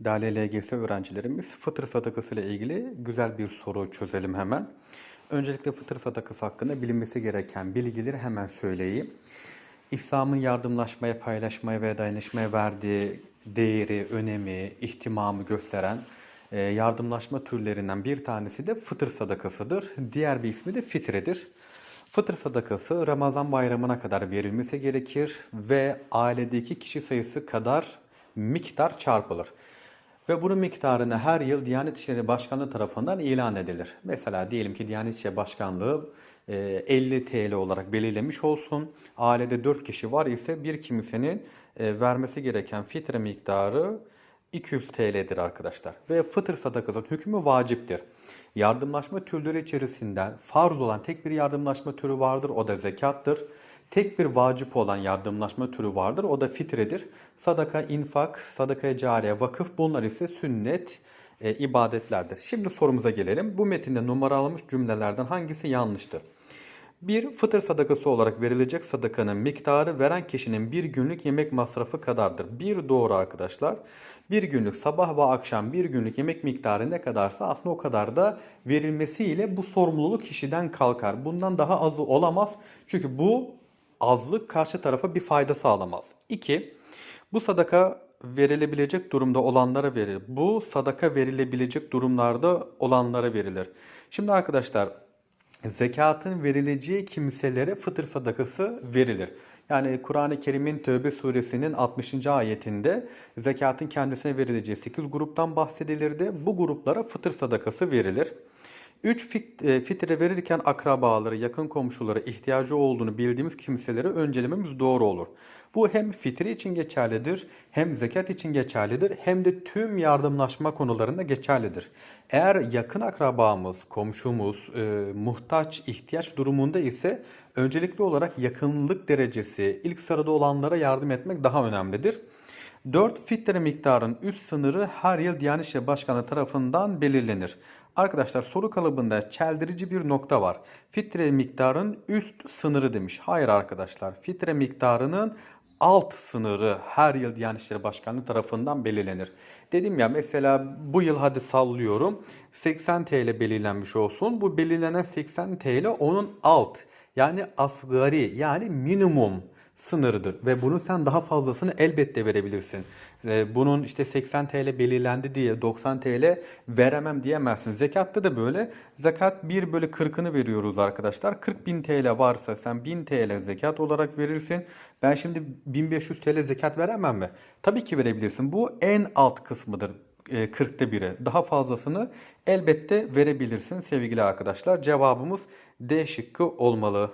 Değerli LGS öğrencilerimiz fıtır sadakası ile ilgili güzel bir soru çözelim hemen. Öncelikle fıtır sadakası hakkında bilinmesi gereken bilgileri hemen söyleyeyim. İslam'ın yardımlaşmaya, paylaşmaya ve dayanışmaya verdiği değeri, önemi, ihtimamı gösteren e, yardımlaşma türlerinden bir tanesi de fıtır sadakasıdır. Diğer bir ismi de fitredir. Fıtır sadakası Ramazan bayramına kadar verilmesi gerekir ve ailedeki kişi sayısı kadar miktar çarpılır. Ve bunun miktarını her yıl Diyanet İşleri Başkanlığı tarafından ilan edilir. Mesela diyelim ki Diyanet İşleri Başkanlığı e, 50 TL olarak belirlemiş olsun. Ailede 4 kişi var ise bir kimsenin e, vermesi gereken fitre miktarı 200 TL'dir arkadaşlar. Ve fıtır sadakasının hükmü vaciptir. Yardımlaşma türleri içerisinden farz olan tek bir yardımlaşma türü vardır. O da zekattır. Tek bir vacip olan yardımlaşma türü vardır. O da fitredir. Sadaka, infak, sadakaya cariye, vakıf bunlar ise sünnet e, ibadetlerdir. Şimdi sorumuza gelelim. Bu metinde numaralanmış cümlelerden hangisi yanlıştır? Bir fıtır sadakası olarak verilecek sadakanın miktarı veren kişinin bir günlük yemek masrafı kadardır. Bir doğru arkadaşlar. Bir günlük sabah ve akşam bir günlük yemek miktarı ne kadarsa aslında o kadar da verilmesiyle bu sorumluluk kişiden kalkar. Bundan daha azı olamaz. Çünkü bu azlık karşı tarafa bir fayda sağlamaz. 2. Bu sadaka verilebilecek durumda olanlara verilir. Bu sadaka verilebilecek durumlarda olanlara verilir. Şimdi arkadaşlar zekatın verileceği kimselere fıtır sadakası verilir. Yani Kur'an-ı Kerim'in Tövbe suresinin 60. ayetinde zekatın kendisine verileceği 8 gruptan bahsedilirdi. Bu gruplara fıtır sadakası verilir. 3 fitre verirken akrabaları, yakın komşuları ihtiyacı olduğunu bildiğimiz kimseleri öncelememiz doğru olur. Bu hem fitre için geçerlidir, hem zekat için geçerlidir, hem de tüm yardımlaşma konularında geçerlidir. Eğer yakın akrabamız, komşumuz, e, muhtaç, ihtiyaç durumunda ise öncelikli olarak yakınlık derecesi ilk sırada olanlara yardım etmek daha önemlidir. 4 fitre miktarın üst sınırı her yıl Diyanet İşleri Başkanlığı tarafından belirlenir. Arkadaşlar soru kalıbında çeldirici bir nokta var. Fitre miktarın üst sınırı demiş. Hayır arkadaşlar. Fitre miktarının alt sınırı her yıl Diyanet İşleri Başkanlığı tarafından belirlenir. Dedim ya mesela bu yıl hadi sallıyorum 80 TL belirlenmiş olsun. Bu belirlenen 80 TL onun alt yani asgari yani minimum sınırıdır ve bunun sen daha fazlasını elbette verebilirsin. Ee, bunun işte 80 TL belirlendi diye 90 TL veremem diyemezsin. Zekatta da böyle. Zekat 1 bölü 40'ını veriyoruz arkadaşlar. 40 bin TL varsa sen 1000 TL zekat olarak verirsin. Ben şimdi 1500 TL zekat veremem mi? Tabii ki verebilirsin. Bu en alt kısmıdır. 40'ta biri. Daha fazlasını elbette verebilirsin sevgili arkadaşlar. Cevabımız D şıkkı olmalı.